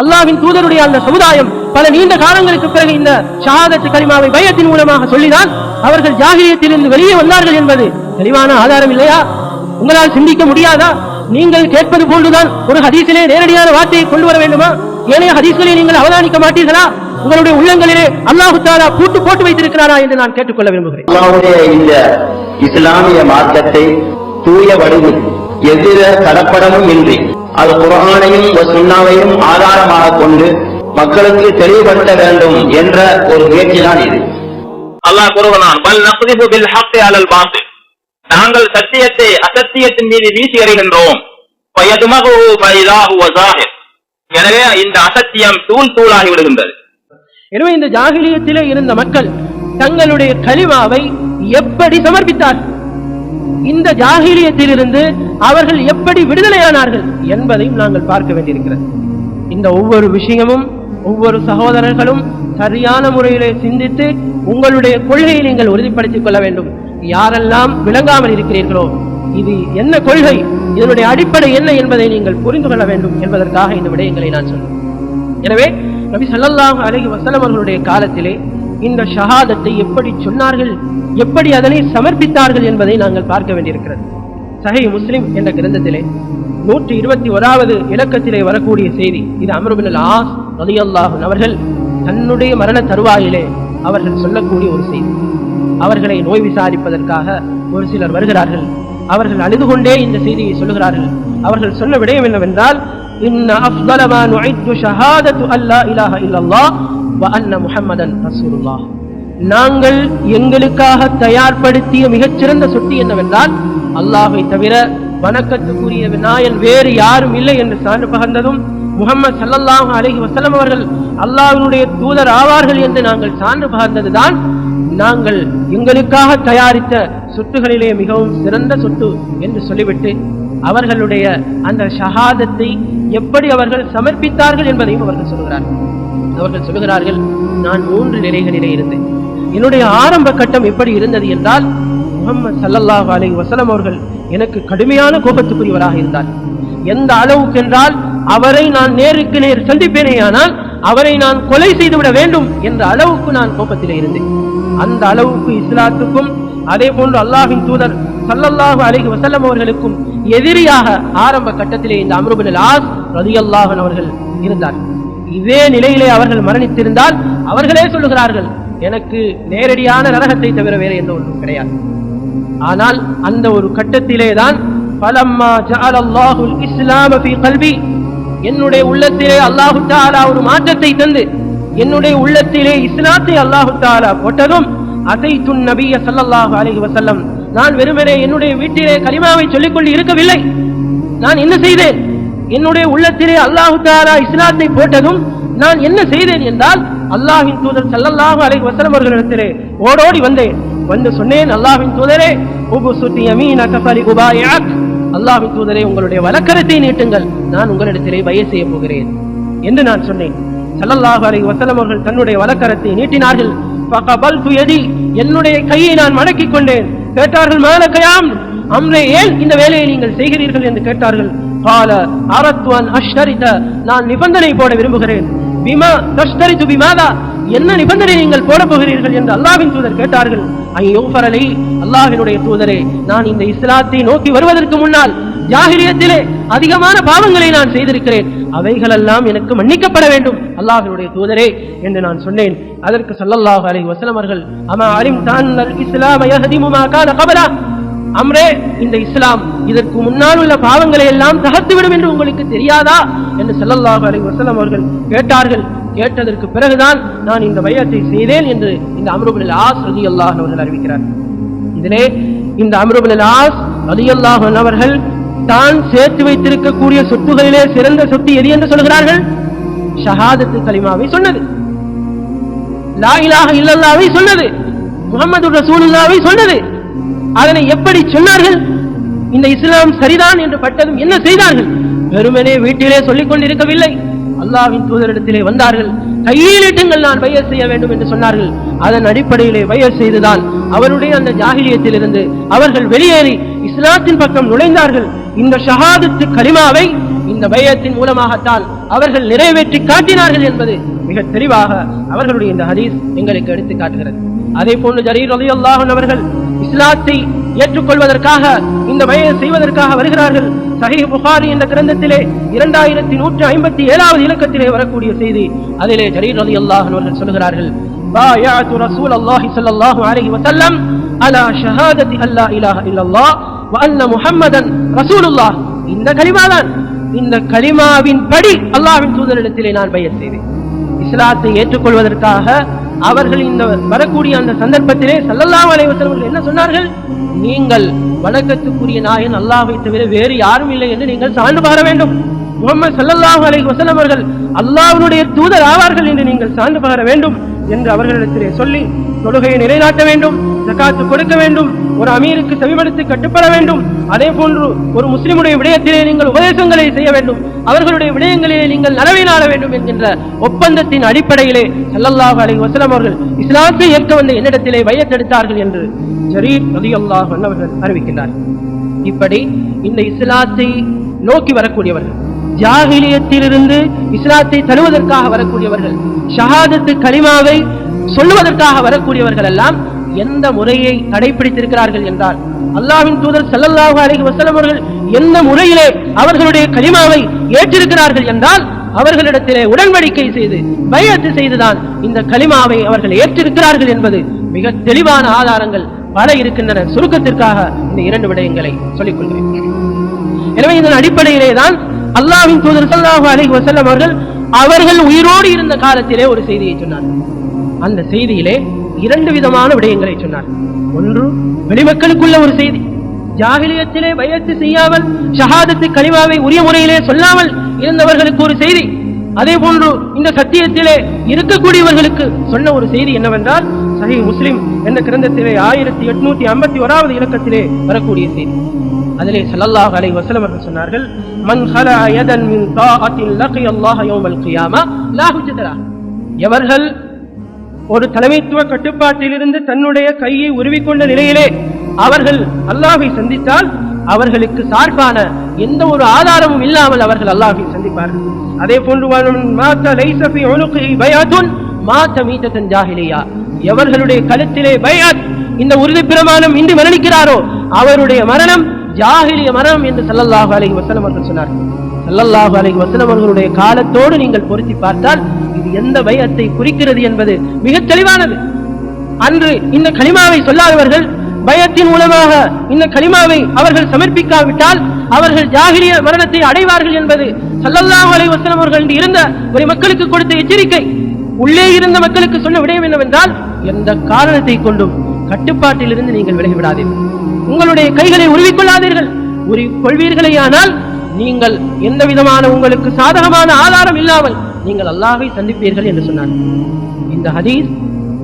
அல்லாவின் தூதருடைய அந்த சமுதாயம் பல நீண்ட காலங்களுக்கு பிறகு இந்த ஷஹாதத்து கலிமாவை பயத்தின் மூலமாக சொல்லிதான் அவர்கள் ஜாகிரியத்திலிருந்து வெளியே வந்தார்கள் என்பது தெளிவான ஆதாரம் இல்லையா? உங்களால் சிந்திக்க முடியாதா? நீங்கள் கேட்பது போன்றுதான் ஒரு ஹதீசிலே நேரடியான வார்த்தையை கொண்டு வர வேண்டுமா? ஏனைய ஹதீஸ்களை நீங்கள் அவதானிக்க மாட்டீர்களா? உங்களுடைய உள்ளங்களிலே அல்லாஹு தாலா பூட்டு போட்டு வைத்திருக்கிறாரா என்று நான் கேட்டுக்கொள்ள விரும்புகிறேன். இந்த இஸ்லாமிய மார்க்கத்தை தூய வடிவில் எதிர கலப்படமும் இன்றி அது குர்ஆனையும் சுண்ணாவையும் ஆதாரமாக கொண்டு மக்களுக்கு தெளிவுபடுத்த வேண்டும் என்ற ஒரு முயற்சிதான் இது. அல்லாஹ் கூறுகிறான் நாங்கள் சத்தியத்தை அசத்தியத்தின் மீது வீசி எறிகின்றோம். எனவே இந்த அசத்தியம் தூள் தூளாகி விடுகின்றது. எனவே இந்த ஜாகிலியத்திலே இருந்த மக்கள் தங்களுடைய கலிமாவை எப்படி சமர்ப்பித்தார்கள்? இந்த ஜாகிலியத்திலிருந்து அவர்கள் எப்படி விடுதலையானார்கள் என்பதையும் நாங்கள் பார்க்க வேண்டியிருக்கிறது. இந்த ஒவ்வொரு விஷயமும் ஒவ்வொரு சகோதரர்களும் சரியான முறையிலே சிந்தித்து உங்களுடைய கொள்கையை நீங்கள் உறுதிப்படுத்திக் கொள்ள வேண்டும். யாரெல்லாம் விளங்காமல் இருக்கிறீர்களோ இது என்ன கொள்கை இதனுடைய அடிப்படை என்ன என்பதை நீங்கள் புரிந்து கொள்ள வேண்டும் என்பதற்காக இந்த விடயங்களை நான் சொன்னேன். எனவே நபி சல்லாஹ் அலஹி வசலம் அவர்களுடைய காலத்திலே இந்த ஷஹாதத்தை எப்படி சொன்னார்கள் எப்படி அதனை சமர்ப்பித்தார்கள் என்பதை நாங்கள் பார்க்க வேண்டியிருக்கிறது. சஹி முஸ்லிம் என்ற கிரந்தத்திலே நூற்றி இருபத்தி ஓராவது இலக்கத்திலே வரக்கூடிய செய்தி. இது அமருபின் ஆஸ் ரலியல்லாஹு அவர்கள் தன்னுடைய மரண தருவாயிலே அவர்கள் சொல்லக்கூடிய ஒரு செய்தி. அவர்களை நோய் விசாரிப்பதற்காக ஒரு சிலர் வருகிறார்கள். அவர்கள் அழுது கொண்டே இந்த செய்தியை சொல்லுகிறார்கள். அவர்கள் சொன்ன விடயம் என்னவென்றால் இன்ன ஷஹாதத்து அல்லா இலாஹ இல்லல்லாஹ் வ அன்ன முஹம்மதன் ரசூலுல்லாஹ். நாங்கள் எங்களுக்காக தயார்படுத்திய மிகச்சிறந்த சொத்து என்னவென்றால் அல்லாஹை தவிர வணக்கத்துக்குரிய விநாயன் வேறு யாரும் இல்லை என்று சான்று பகர்ந்ததும் முகமது சல்லல்லாஹ் அலஹி வசலம் அவர்கள் அல்லாஹினுடைய தூதர் ஆவார்கள் என்று நாங்கள் சான்று பகர்ந்ததுதான் நாங்கள் எங்களுக்காக தயாரித்த சொத்துகளிலே மிகவும் சிறந்த சொத்து என்று சொல்லிவிட்டு அவர்களுடைய அந்த ஷஹாதத்தை எப்படி அவர்கள் சமர்ப்பித்தார்கள் என்பதையும் அவர்கள் சொல்கிறார்கள். அவர்கள் சொல்லுகிறார்கள் நான் மூன்று நிலைகளிலே இருந்தேன். என்னுடைய ஆரம்ப கட்டம் எப்படி இருந்தது என்றால் முகமது சல்லல்லாஹ் அலைஹி வசலம் அவர்கள் எனக்கு கடுமையான கோபத்துக்குரியவராக இருந்தார். எந்த அளவுக்கு என்றால் அவரை நான் நேருக்கு நேர் சந்திப்பேனேயானால் அவரை நான் கொலை செய்துவிட வேண்டும் என்ற அளவுக்கு நான் கோபத்திலே இருந்தேன். அந்த அளவுக்கு இஸ்லாத்துக்கும் அதே போன்று அல்லாஹின் தூதர் சல்லல்லாஹு அலைஹி வசல்லம் அவர்களுக்கும் எதிரியாக ஆரம்ப கட்டத்திலே இந்த அம்ருபின் ஆஸ் ரலியல்லாஹு அவர்கள் இருந்தார் இதே நிலையிலே அவர்கள் மரணித்திருந்தால் அவர்களே சொல்லுகிறார்கள் எனக்கு நேரடியான நரகத்தை தவிர வேறு எந்த ஒன்றும் கிடையாது. ஆனால் அந்த ஒரு கட்டத்திலே தான் இஸ்லாம கல்வி என்னுடைய உள்ளத்திலே அல்லாஹு தாலா ஒரு மாற்றத்தை தந்து என்னுடைய உள்ளத்திலே இஸ்லாத்தை அல்லாஹு தாலா போட்டதும் அதைத்துன் நபிய சல்லாஹு அலைஹி வசல்லம் நான் வெறுமனே என்னுடைய வீட்டிலே கலிமாவை சொல்லிக்கொண்டு இருக்கவில்லை. நான் என்ன செய்தேன்? என்னுடைய உள்ளத்திலே அல்லாஹு தாலா இஸ்லாத்தை போட்டதும் நான் என்ன செய்தேன் என்றால் அல்லாஹின் தூதர் ஸல்லல்லாஹு அலைஹி வஸல்லம் அவர்களிடத்திலே ஓடோடி வந்தேன் வந்து சொன்னேன் அல்லாஹின் தூதரே உபுசுத்தி யமீனக ஃபலி உபாயிஅக் அல்லாஹின் தூதரே உங்களுடைய வலக்கரத்தை நீட்டுங்கள். நான் உங்களிடத்திலே பய செய்ய போகிறேன். என்று நான் சொன்னேன். சல்லல்லாஹு அலைஹி வஸல்லம் அவர்கள் தன்னுடைய வலக்கரத்தை நீட்டினார்கள். ஃபகபல்து யதி. என்னுடைய கையை நான் மடக்கிக் கொண்டேன். கேட்டார்கள் மாலகயாம் அம்ரே ஏன் இந்த வேலையை நீங்கள் செய்கிறீர்கள்? என்று கேட்டார்கள். கால அரத்வான் அஷ்டரித நான் நிபந்தனை போட விரும்புகிறேன். பிமா தஷ்டரித்து பிமாதா என்ன நிபந்தனை நீங்கள் போட போகிறீர்கள் என்று அல்லாவின் தூதர் கேட்டார்கள். ஐயோஃபரலை அல்லாஹினுடைய தூதரே நான் இந்த இஸ்லாத்தை நோக்கி வருவதற்கு முன்னால் ஜாகிரியத்திலே அதிகமான பாவங்களை நான் செய்திருக்கிறேன். அவைகளெல்லாம் எனக்கு மன்னிக்கப்பட வேண்டும். அல்லாஹினுடைய தூதரே என்று நான் சொன்னேன். அதற்கு ஸல்லல்லாஹு அலை வசலமர்கள் அவர்கள் அமா அலிம் தான் இஸ்லாம அம்ரே இந்த இஸ்லாம் இதற்கு முன்னால் உள்ள பாவங்களை எல்லாம் தகர்த்துவிடும் என்று உங்களுக்கு தெரியாதா? என்று செல்லல்லாஹு அலைஹி வசலம் அவர்கள் கேட்டார்கள். கேட்டதற்கு பிறகுதான் நான் இந்த பயத்தை செய்தேன் என்று இந்த அமருபுல் ஆஸ் ரலியல்லாஹு அவர்கள் அறிவிக்கிறார். இதிலே இந்த அமருபுல் ஆஸ் ரலியல்லாஹு அவர்கள் தான் சேர்த்து வைத்திருக்கக்கூடிய சொத்துகளிலே சிறந்த சொத்து எது என்று சொல்கிறார்கள்? ஷஹாதத்து கலிமாவை சொன்னது. லா இலாஹ இல்லல்லாவை சொன்னது. முகமது ரசூலுல்லாவை சொன்னது. அதனை எப்படி சொன்னார்கள்? இந்த இஸ்லாம் சரிதான் என்று பட்டதும் என்ன செய்தார்கள்? வெறுமனே வீட்டிலே சொல்லிக் கொண்டிருக்கவில்லை. அல்லாவின் தூதரிடத்திலே வந்தார்கள். கையிலிட்டுங்கள் நான் பையர் செய்ய வேண்டும் என்று சொன்னார்கள். அதன் அடிப்படையிலே பையர் செய்துதான் அவருடைய அந்த ஜாகிலியத்திலிருந்து அவர்கள் வெளியேறி இஸ்லாத்தின் பக்கம் நுழைந்தார்கள். இந்த ஷஹாதத்து கலிமாவை இந்த பயத்தின் மூலமாகத்தான் அவர்கள் நிறைவேற்றி காட்டினார்கள் என்பது மிக தெளிவாக அவர்களுடைய இந்த ஹதீஸ் எங்களுக்கு எடுத்து காட்டுகிறது. அதே போன்று ஜரீர் அலி அவர்கள் இஸ்லாத்தை ஏற்றுக்கொள்வதற்காக இந்த வயதை செய்வதற்காக வருகிறார்கள் சஹீஹ் புகாரி என்ற கிரந்தத்திலே இரண்டாயிரத்தி நூற்றி ஐம்பத்தி ஏழாவது இலக்கத்திலே வரக்கூடிய செய்தி அதிலே ஜரீர் அலி அல்லாஹ் அவர்கள் சொல்கிறார்கள் بايعت رسول الله صلى الله عليه وسلم على شهادة أن لا إله إلا الله وأن محمدا رسول الله இந்த கலிமாதான் இந்த கலிமாவின் படி அல்லாஹ்வின் தூதரிடத்திலே நான் பையத் செய்தேன் இஸ்லாத்தை ஏற்றுக்கொள்வதற்காக அவர்கள் இந்த வரக்கூடிய அந்த சந்தர்ப்பத்திலே சல்லல்லா அலைஹி என்ன சொன்னார்கள்? நீங்கள் வணக்கத்துக்குரிய நாயன் அல்லாவை தவிர வேறு யாரும் இல்லை என்று நீங்கள் சான்று பார வேண்டும். முகமது சல்லல்லாஹு அலை வஸல்லம் அவர்கள் அல்லாஹ்வுடைய தூதர் ஆவார்கள் என்று நீங்கள் சான்று பார வேண்டும் என்று அவர்களிடத்திலே சொல்லி தொழுகையை நிலைநாட்ட வேண்டும் ஜக்காத்து கொடுக்க வேண்டும் ஒரு அமீருக்கு செவிமடுத்து கட்டுப்பட வேண்டும். அதே போன்று ஒரு முஸ்லிமுடைய விடயத்திலே நீங்கள் உபதேசங்களை செய்ய வேண்டும். அவர்களுடைய விடயங்களிலே நீங்கள் நலவை நாட வேண்டும் என்கின்ற ஒப்பந்தத்தின் அடிப்படையிலே சல்லல்லாஹ் அலி வசலம் அவர்கள் இஸ்லாத்தை ஏற்க வந்த என்னிடத்திலே வையத்தெடுத்தார்கள் என்று ஜரீர் ரலியல்லாஹு அவர்கள் அறிவிக்கின்றார் இப்படி இந்த இஸ்லாத்தை நோக்கி வரக்கூடியவர்கள் ஜாகிலியத்திலிருந்து இஸ்லாத்தை தழுவதற்காக வரக்கூடியவர்கள் ஷஹாதத்து கலிமாவை சொல்லுவதற்காக வரக்கூடியவர்கள் எல்லாம் எந்த முறையை கடைபிடித்திருக்கிறார்கள் என்றால் அல்லாவின் தூதர் ஸல்லல்லாஹு அலைஹி வசலம் அவர்கள் எந்த முறையிலே அவர்களுடைய கலிமாவை ஏற்றிருக்கிறார்கள் என்றால் அவர்களிடத்திலே உடன்படிக்கை செய்து பயத்து செய்துதான் இந்த கலிமாவை அவர்கள் ஏற்றிருக்கிறார்கள் என்பது மிக தெளிவான ஆதாரங்கள் பல இருக்கின்றன. சுருக்கத்திற்காக இந்த இரண்டு விடயங்களை சொல்லிக் கொள்கிறேன் எனவே இதன் அடிப்படையிலே தான் அல்லாவின் தூதர் ஸல்லல்லாஹு அலைஹி வஸல்லம் அவர்கள் அவர்கள் உயிரோடு இருந்த காலத்திலே ஒரு செய்தியை சொன்னார்கள். அந்த செய்தியிலே இரண்டு விதமான விடயங்களை சொன்னார். ஒன்று வெளிமக்களுக்குள்ள ஒரு செய்தி. ஜாகிலியத்திலே பயத்து செய்யாமல் ஷஹாதத்து கலிமாவை உரிய முறையிலே சொல்லாமல் இருந்தவர்களுக்கு ஒரு செய்தி. அதே போன்று இந்த சத்தியத்திலே இருக்கக்கூடியவர்களுக்கு சொன்ன ஒரு செய்தி என்னவென்றால் சஹி முஸ்லிம் என்ற கிரந்தத்திலே ஆயிரத்தி எட்நூத்தி ஐம்பத்தி ஓராவது இலக்கத்திலே வரக்கூடிய செய்தி. அதிலே சல்லாஹ் அலை வசலம் அவர்கள் சொன்னார்கள் மன் ஹலா யதன் மின் தாஅத்தின் லகிய அல்லாஹ் யௌமல் கியாமா லா ஹுஜ்ஜத எவர்கள் ஒரு தலைமைத்துவ கட்டுப்பாட்டிலிருந்து தன்னுடைய கையை உருவிக்கொண்ட நிலையிலே அவர்கள் அல்லாஹை சந்தித்தால் அவர்களுக்கு சார்பான எந்த ஒரு ஆதாரமும் இல்லாமல் அவர்கள் அல்லாஹை சந்திப்பார்கள். அதே போன்று மாத்த எவர்களுடைய கழுத்திலே பயாத் இந்த உறுதி பிரமாணம் இன்று மரணிக்கிறாரோ அவருடைய மரணம் ஜாகிலிய மரணம் என்று சல்லல்லாஹு அலைஹி வசலம் அவர்கள் சொன்னார்கள். சல்லல்லாஹு அலைஹி வசலம் அவர்களுடைய காலத்தோடு நீங்கள் பொருத்தி பார்த்தால் எந்த பயத்தை குறிக்கிறது என்பது மிக தெளிவானது. அன்று இந்த களிமாவை சொல்லாதவர்கள் பயத்தின் மூலமாக இந்த களிமாவை அவர்கள் சமர்ப்பிக்காவிட்டால் அவர்கள் ஜாகிரிய மரணத்தை அடைவார்கள் என்பது ஸல்லல்லாஹு அலைஹி அவர்கள் இருந்த ஒரு மக்களுக்கு கொடுத்த எச்சரிக்கை. உள்ளே இருந்த மக்களுக்கு சொன்ன விடயம் என்னவென்றால் எந்த காரணத்தை கொண்டும் கட்டுப்பாட்டிலிருந்து நீங்கள் விலகிவிடாதீர்கள். உங்களுடைய கைகளை உருவிக்கொள்ளாதீர்கள். உருவிக்கொள்வீர்களேயானால் நீங்கள் எந்த விதமான உங்களுக்கு சாதகமான ஆதாரம் இல்லாமல் நீங்கள் அல்லாஹை சந்திப்பீர்கள் என்று சொன்னார் இந்த ஹதீஸ்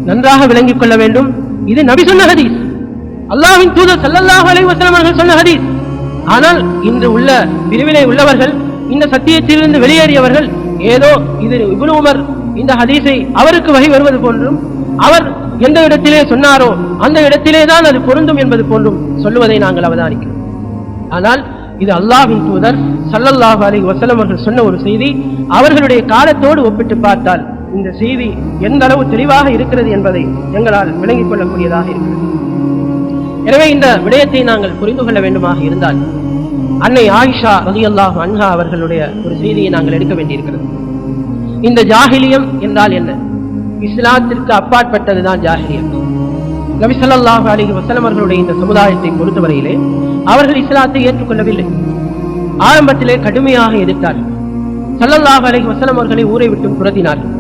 நன்றாக விளங்கிக் கொள்ள வேண்டும். இது நபி சொன்ன ஹதீஸ். அல்லாவின் தூதர் சல்லல்லாஹ் அலைஹி வஸல்லம் அவர்கள் சொன்ன ஹதீஸ். ஆனால் இன்று உள்ள பிரிவினை உள்ளவர்கள் இந்த சத்தியத்திலிருந்து வெளியேறியவர்கள் ஏதோ இது இபுன் உமர் இந்த ஹதீஸை அவருக்கு வகை வருவது போன்றும் அவர் எந்த இடத்திலே சொன்னாரோ அந்த இடத்திலே தான் அது பொருந்தும் என்பது போன்றும் சொல்லுவதை நாங்கள் அவதானிக்கிறோம். ஆனால் இது அல்லாஹின் தூதர் சல்லல்லாஹு அலி வசலம் அவர்கள் சொன்ன ஒரு செய்தி. அவர்களுடைய காலத்தோடு ஒப்பிட்டு பார்த்தால் இந்த செய்தி எந்த அளவு தெளிவாக இருக்கிறது என்பதை எங்களால் விளங்கிக் கொள்ளக்கூடியதாக இருக்கிறது. எனவே இந்த விடயத்தை நாங்கள் புரிந்து கொள்ள வேண்டுமாக இருந்தால் அன்னை ஆயிஷா ரலியல்லாஹு அன்ஹா அவர்களுடைய ஒரு செய்தியை நாங்கள் எடுக்க வேண்டியிருக்கிறது. இந்த ஜாகிலியம் என்றால் என்ன? இஸ்லாத்திற்கு அப்பாற்பட்டதுதான் ஜாகிலியம். நபி ஸல்லல்லாஹு அலைஹி அவர்களுடைய இந்த சமுதாயத்தை பொறுத்தவரையிலே அவர்கள் இஸ்லாத்தை ஏற்றுக்கொள்ளவில்லை. ஆரம்பத்திலே கடுமையாக எதிர்த்தார்கள். சல்லல்லாஹ் அலை வசலம் அவர்களை ஊரை விட்டு துரத்தினார்கள்.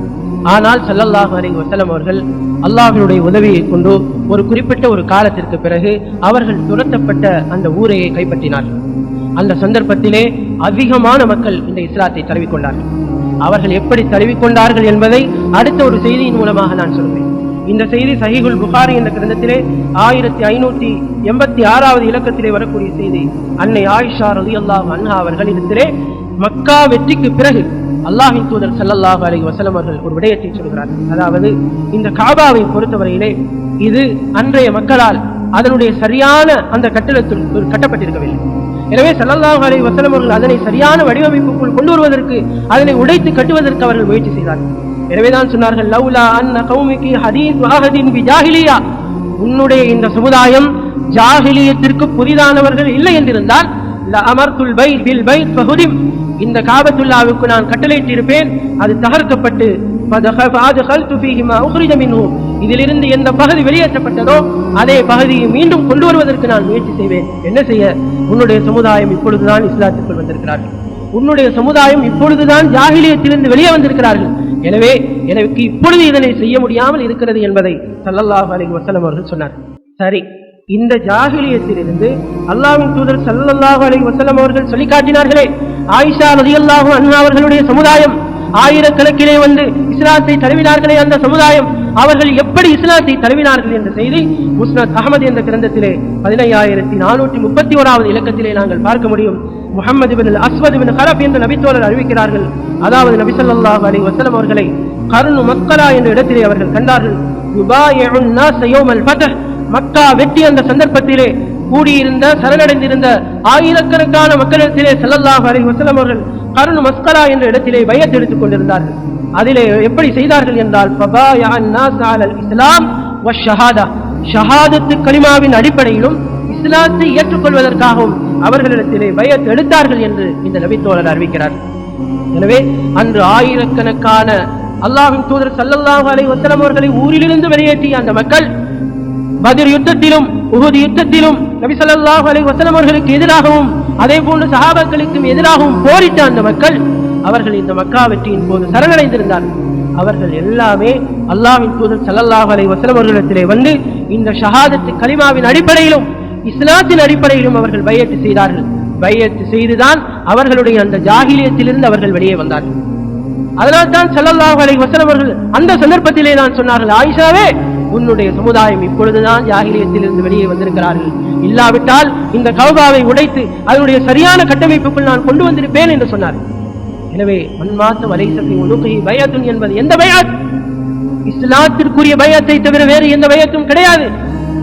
ஆனால் சல்லல்லாஹ் அலை வசலம் அவர்கள் அல்லாஹனுடைய உதவியை கொண்டு ஒரு குறிப்பிட்ட ஒரு காலத்திற்கு பிறகு அவர்கள் துரத்தப்பட்ட அந்த ஊரையை கைப்பற்றினார்கள். அந்த சந்தர்ப்பத்திலே அதிகமான மக்கள் இந்த இஸ்லாத்தை தழுவிக்கொண்டார்கள். அவர்கள் எப்படி தழுவிக்கொண்டார்கள் என்பதை அடுத்த ஒரு செய்தியின் மூலமாக நான் சொல்வேன் இந்த செய்தி சஹிகுல் புகாரி என்ற கிரந்தத்திலே ஆயிரத்தி ஐநூத்தி எண்பத்தி ஆறாவது இலக்கத்திலே வரக்கூடிய செய்தி. அன்னை ஆயிஷா ரலியல்லாஹு அன்ஹா அவர்கள் இடத்திலே மக்கா வெற்றிக்கு பிறகு அல்லாஹின் தூதர் ஸல்லல்லாஹு அலி வசலம் அவர்கள் ஒரு விடயத்தை சொல்கிறார்கள் அதாவது இந்த காபாவை பொறுத்தவரையிலே இது அன்றைய மக்களால் அதனுடைய சரியான அந்த கட்டிடத்தில் கட்டப்பட்டிருக்கவில்லை. எனவே சல்லல்லாஹ் அலி வசலம் அவர்கள் அதனை சரியான வடிவமைப்புக்குள் கொண்டு வருவதற்கு அதனை உடைத்து கட்டுவதற்கு அவர்கள் முயற்சி செய்தார்கள். எனவேதான் சொன்னார்கள் லவ்லா அன்ன கௌமிக்கு ஹதீஸ் வாஹதின் ஜாஹிலியா உன்னுடைய இந்த சமுதாயம் ஜாகிலியத்திற்கு புதிதானவர்கள் இல்லை என்றிருந்தால் அமர்துல் பை பில் பை பகுதிம் இந்த காபத்துல்லாவுக்கு நான் கட்டளையிட்டிருப்பேன் அது தகர்க்கப்பட்டு இதிலிருந்து எந்த பகுதி வெளியேற்றப்பட்டதோ அதே பகுதியை மீண்டும் கொண்டு வருவதற்கு நான் முயற்சி செய்வேன். என்ன செய்ய? உன்னுடைய சமுதாயம் இப்பொழுதுதான் இஸ்லாத்திற்குள் வந்திருக்கிறார்கள். உன்னுடைய சமுதாயம் இப்பொழுதுதான் ஜாகிலியத்திலிருந்து வெளியே வந்திருக்கிறார்கள். எனவே எனக்கு இப்பொழுது இதனை செய்ய முடியாமல் இருக்கிறது என்பதை சல்லல்லாஹு அலி வசலம் அவர்கள் சொன்னார். சரி இந்த ஜாகிலியத்திலிருந்து அல்லாஹின் தூதர் சல்லல்லாஹு அலி வசலம் அவர்கள் சொல்லி காட்டினார்களே ஆயிஷா ரலியல்லாஹு அண்ணா அவர்களுடைய சமுதாயம் ஆயிரக்கணக்கிலே வந்து இஸ்லாத்தை தழுவினார்களே அந்த சமுதாயம். அவர்கள் எப்படி இஸ்லாத்தை தழுவினார்கள் என்ற செய்தி முஸ்னத் அகமது என்ற கிரந்தத்திலே பதினையாயிரத்தி நானூற்றி முப்பத்தி ஓராவது இலக்கத்திலே நாங்கள் பார்க்க முடியும். முகமது பின் அஸ்வத் பின் கலப் என்று நபித்தோழர் அறிவிக்கிறார்கள். அதாவது நபி சொல்லாஹ் அலி வசலம் அவர்களை கருணு மக்களா என்ற இடத்திலே அவர்கள் கண்டார்கள். மக்கா வெற்றி அந்த சந்தர்ப்பத்திலே கூடியிருந்த சரணடைந்திருந்த ஆயிரக்கணக்கான மக்களிடத்திலே செல்லல்லாஹ் அலி வசலம் அவர்கள் கருணு மஸ்கரா என்ற இடத்திலே பயத் எடுத்துக் கொண்டிருந்தார்கள். அதிலே எப்படி செய்தார்கள் என்றால் இஸ்லாம் ஷஹாதத்து கலிமாவின் அடிப்படையிலும் இஸ்லாத்தை ஏற்றுக்கொள்வதற்காகவும் அவர்களிடத்திலே பயத் எடுத்தார்கள் என்று இந்த நபித்தோழர் அறிவிக்கிறார். எனவே அன்று ஆயிரக்கணக்கான அல்லாஹின் தூதர் ஸல்லல்லாஹு அலை வஸல்லம் அவர்களை ஊரிலிருந்து வெளியேற்றிய அந்த மக்கள் பத்ர் யுத்தத்திலும் உஹுத் யுத்தத்திலும் நபி அலி வசலம் அவர்களுக்கு எதிராகவும் அதே போன்று சஹாபாக்களுக்கும் எதிராகவும் போரிட்ட அந்த மக்கள் அவர்கள் இந்த மக்கா வெற்றியின் போது சரணடைந்திருந்தார்கள். அவர்கள் எல்லாமே அல்லாவின் தூதர் ஸல்லல்லாஹு அலைஹி வசலம் அவர்களிடத்திலே வந்து இந்த ஷஹாதத்து கலிமாவின் அடிப்படையிலும் இஸ்லாத்தின் அடிப்படையிலும் அவர்கள் பையத்து செய்தார்கள். பையத்து செய்துதான் அவர்களுடைய அந்த ஜாகிலியத்திலிருந்து அவர்கள் வெளியே வந்தார்கள். அதனால் தான் ஸல்லல்லாஹு அலைஹி அவர்கள் அந்த சந்தர்ப்பத்திலே தான் சொன்னார்கள் ஆயிஷாவே உன்னுடைய சமுதாயம் இப்பொழுதுதான் ஜாகிலியத்திலிருந்து வெளியே வந்திருக்கிறார்கள். இல்லாவிட்டால் இந்த கௌபாவை உடைத்து அதனுடைய சரியான கட்டமைப்புக்குள் நான் கொண்டு வந்திருப்பேன் என்று சொன்னார். எனவே மன்மாத்த வலைசத்தை உலுகை பயத்துன் என்பது எந்த பயாத்? இஸ்லாத்திற்குரிய பயத்தை தவிர வேறு எந்த பயத்தும் கிடையாது.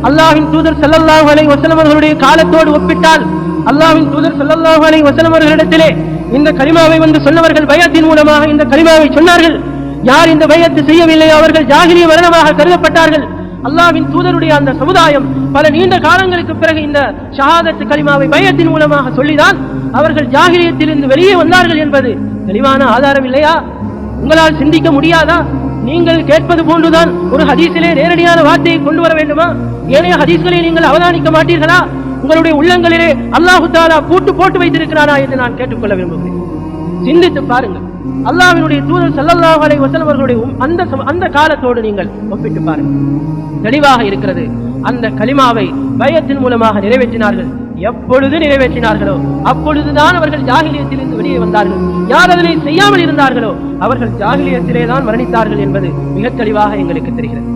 அல்லாஹ்வின் தூதர் ஸல்லல்லாஹு அலை வசலமர்களுடைய காலத்தோடு ஒப்பிட்டால் அல்லாஹின் தூதர் ஸல்லல்லாஹு அலை வசலமர்களிடத்திலே இந்த கரிமாவை வந்து சொன்னவர்கள் பயத்தின் மூலமாக இந்த கரிமாவை சொன்னார்கள். யார் இந்த பயத்தை செய்யவில்லை? அவர்கள் ஜாகிரிய மரணமாக கருதப்பட்டார்கள். அல்லாவின் தூதருடைய அந்த சமுதாயம் பல நீண்ட காலங்களுக்கு பிறகு இந்த ஷஹாதத் கலிமாவை பயத்தின் மூலமாக சொல்லிதான் அவர்கள் ஜாகிலியத்திலிருந்து வெளியே வந்தார்கள் என்பது தெளிவான ஆதாரம் இல்லையா? உங்களால் சிந்திக்க முடியாதா? நீங்கள் கேட்பது போன்றுதான் ஒரு ஹதீஸிலே நேரடியான வார்த்தையை கொண்டு வர வேண்டுமா? ஏனைய ஹதீஸ்களை நீங்கள் அவதானிக்க மாட்டீர்களா? உங்களுடைய உள்ளங்களிலே அல்லாஹு தாலா பூட்டு போட்டு வைத்திருக்கிறாரா என்று நான் கேட்டுக்கொள்ள விரும்புகிறேன். சிந்தித்து பாருங்கள். அல்லாவினுடைய தூதர் செல்லல்லாஹ் அலை வஸல்லம் அவர்களுடைய அந்த அந்த காலத்தோடு நீங்கள் ஒப்பிட்டு பாருங்கள். தெளிவாக இருக்கிறது. அந்த கலிமாவை பயத்தின் மூலமாக நிறைவேற்றினார்கள். எப்பொழுது நிறைவேற்றினார்களோ அப்பொழுதுதான் அவர்கள் ஜாகிலியத்திலிருந்து வெளியே வந்தார்கள். யார் அதனை செய்யாமல் இருந்தார்களோ அவர்கள் ஜாகிலியத்திலே தான் மரணித்தார்கள் என்பது மிக தெளிவாக எங்களுக்கு தெரிகிறது.